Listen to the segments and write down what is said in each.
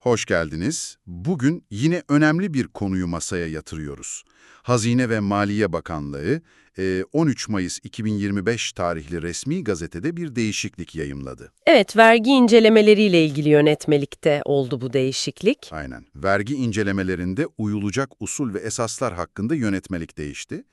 Hoş geldiniz. Bugün yine önemli bir konuyu masaya yatırıyoruz. Hazine ve Maliye Bakanlığı e, 13 Mayıs 2025 tarihli resmi gazetede bir değişiklik yayımladı. Evet, vergi incelemeleriyle ilgili yönetmelikte oldu bu değişiklik. Aynen. Vergi incelemelerinde uyulacak usul ve esaslar hakkında yönetmelik değişti.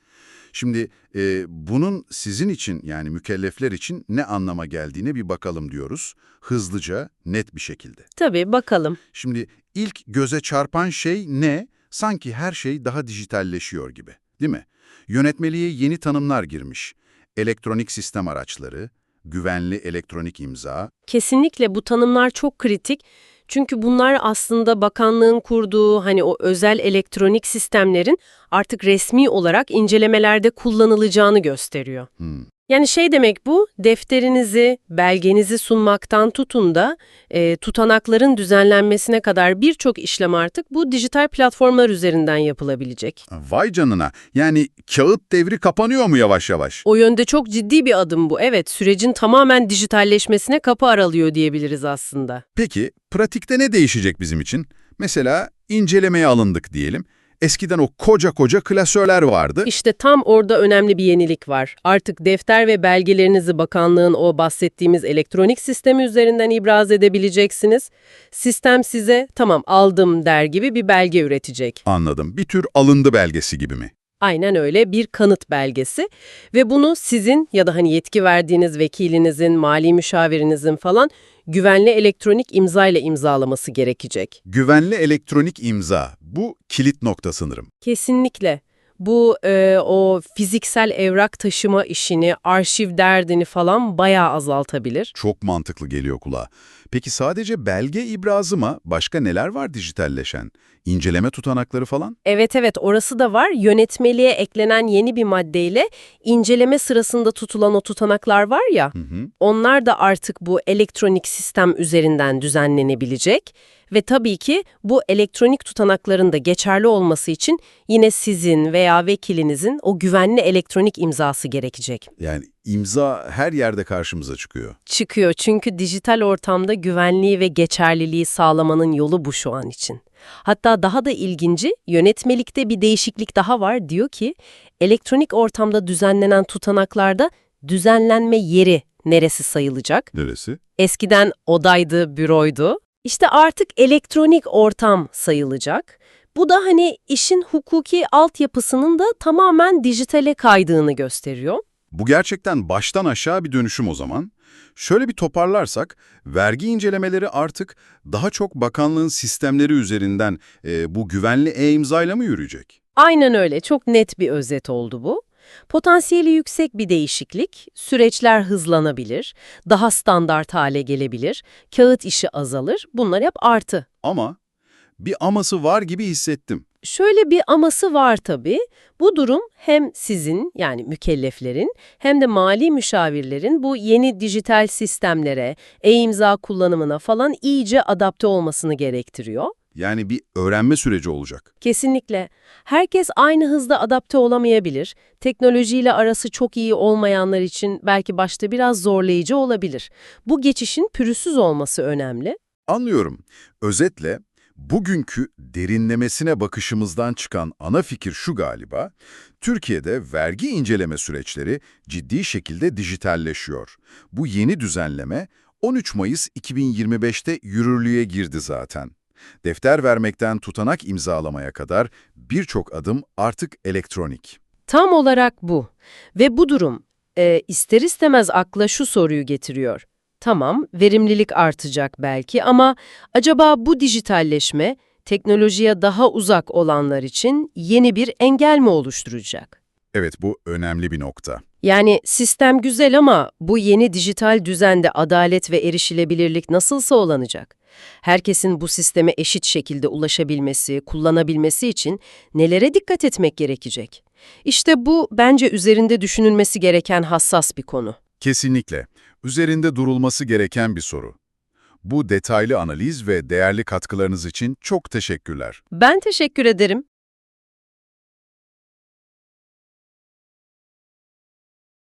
Şimdi e, bunun sizin için yani mükellefler için ne anlama geldiğine bir bakalım diyoruz. Hızlıca, net bir şekilde. Tabii, bakalım. Şimdi ilk göze çarpan şey ne? Sanki her şey daha dijitalleşiyor gibi, değil mi? Yönetmeliğe yeni tanımlar girmiş. Elektronik sistem araçları, güvenli elektronik imza, Kesinlikle bu tanımlar çok kritik. Çünkü bunlar aslında bakanlığın kurduğu hani o özel elektronik sistemlerin artık resmi olarak incelemelerde kullanılacağını gösteriyor. hmm, Yani şey demek bu, defterinizi, belgenizi sunmaktan tutun da e, tutanakların düzenlenmesine kadar birçok işlem artık bu dijital platformlar üzerinden yapılabilecek. vay canına. Yani kağıt devri kapanıyor mu yavaş yavaş? O yönde çok ciddi bir adım bu. Evet, sürecin tamamen dijitalleşmesine kapı aralıyor diyebiliriz aslında. Peki, pratikte ne değişecek bizim için? Mesela incelemeye alındık diyelim. Eskiden o koca koca klasörler vardı. İşte tam orada önemli bir yenilik var. Artık defter ve belgelerinizi bakanlığın o bahsettiğimiz elektronik sistemi üzerinden ibraz edebileceksiniz. Sistem size tamam aldım der gibi bir belge üretecek. Anladım. Bir tür alındı belgesi gibi mi? Aynen öyle bir kanıt belgesi ve bunu sizin ya da hani yetki verdiğiniz vekilinizin, mali müşavirinizin falan güvenli elektronik imza ile imzalaması gerekecek. Güvenli elektronik imza. Bu kilit nokta sanırım. Kesinlikle. Bu e, o fiziksel evrak taşıma işini, arşiv derdini falan bayağı azaltabilir. Çok mantıklı geliyor kulağa. Peki sadece belge ibrazı mı? Başka neler var dijitalleşen? İnceleme tutanakları falan? Evet evet orası da var. Yönetmeliğe eklenen yeni bir maddeyle inceleme sırasında tutulan o tutanaklar var ya, Hı hı. onlar da artık bu elektronik sistem üzerinden düzenlenebilecek. Ve tabii ki bu elektronik tutanakların da geçerli olması için yine sizin veya vekilinizin o güvenli elektronik imzası gerekecek. Yani imza her yerde karşımıza çıkıyor. çıkıyor çünkü dijital ortamda güvenliği ve geçerliliği sağlamanın yolu bu şu an için. Hatta daha da ilginci yönetmelikte bir değişiklik daha var diyor ki elektronik ortamda düzenlenen tutanaklarda düzenlenme yeri neresi sayılacak? Neresi? Eskiden odaydı, büroydu. İşte artık elektronik ortam sayılacak. Bu da hani işin hukuki altyapısının da tamamen dijitale kaydığını gösteriyor. Bu gerçekten baştan aşağı bir dönüşüm o zaman. Şöyle bir toparlarsak, vergi incelemeleri artık daha çok bakanlığın sistemleri üzerinden e, bu güvenli e-imzayla mı yürüyecek? Aynen öyle. Çok net bir özet oldu bu. Potansiyeli yüksek bir değişiklik, süreçler hızlanabilir, daha standart hale gelebilir, kağıt işi azalır, bunlar hep artı. Ama bir aması var gibi hissettim. Şöyle bir aması var tabii. Bu durum hem sizin yani mükelleflerin hem de mali müşavirlerin bu yeni dijital sistemlere, e-imza kullanımına falan iyice adapte olmasını gerektiriyor. Yani bir öğrenme süreci olacak. Kesinlikle. Herkes aynı hızda adapte olamayabilir. Teknolojiyle arası çok iyi olmayanlar için belki başta biraz zorlayıcı olabilir. Bu geçişin pürüzsüz olması önemli. Anlıyorum. Özetle, bugünkü derinlemesine bakışımızdan çıkan ana fikir şu galiba, Türkiye'de vergi inceleme süreçleri ciddi şekilde dijitalleşiyor. Bu yeni düzenleme 13 Mayıs 2025'te yürürlüğe girdi zaten. Defter vermekten tutanak imzalamaya kadar birçok adım artık elektronik. Tam olarak bu. Ve bu durum e, ister istemez akla şu soruyu getiriyor. Tamam, verimlilik artacak belki ama acaba bu dijitalleşme teknolojiye daha uzak olanlar için yeni bir engel mi oluşturacak? Evet bu önemli bir nokta. Yani sistem güzel ama bu yeni dijital düzende adalet ve erişilebilirlik nasıl sağlanacak? Herkesin bu sisteme eşit şekilde ulaşabilmesi, kullanabilmesi için nelere dikkat etmek gerekecek? İşte bu bence üzerinde düşünülmesi gereken hassas bir konu. Kesinlikle. Üzerinde durulması gereken bir soru. Bu detaylı analiz ve değerli katkılarınız için çok teşekkürler. Ben teşekkür ederim.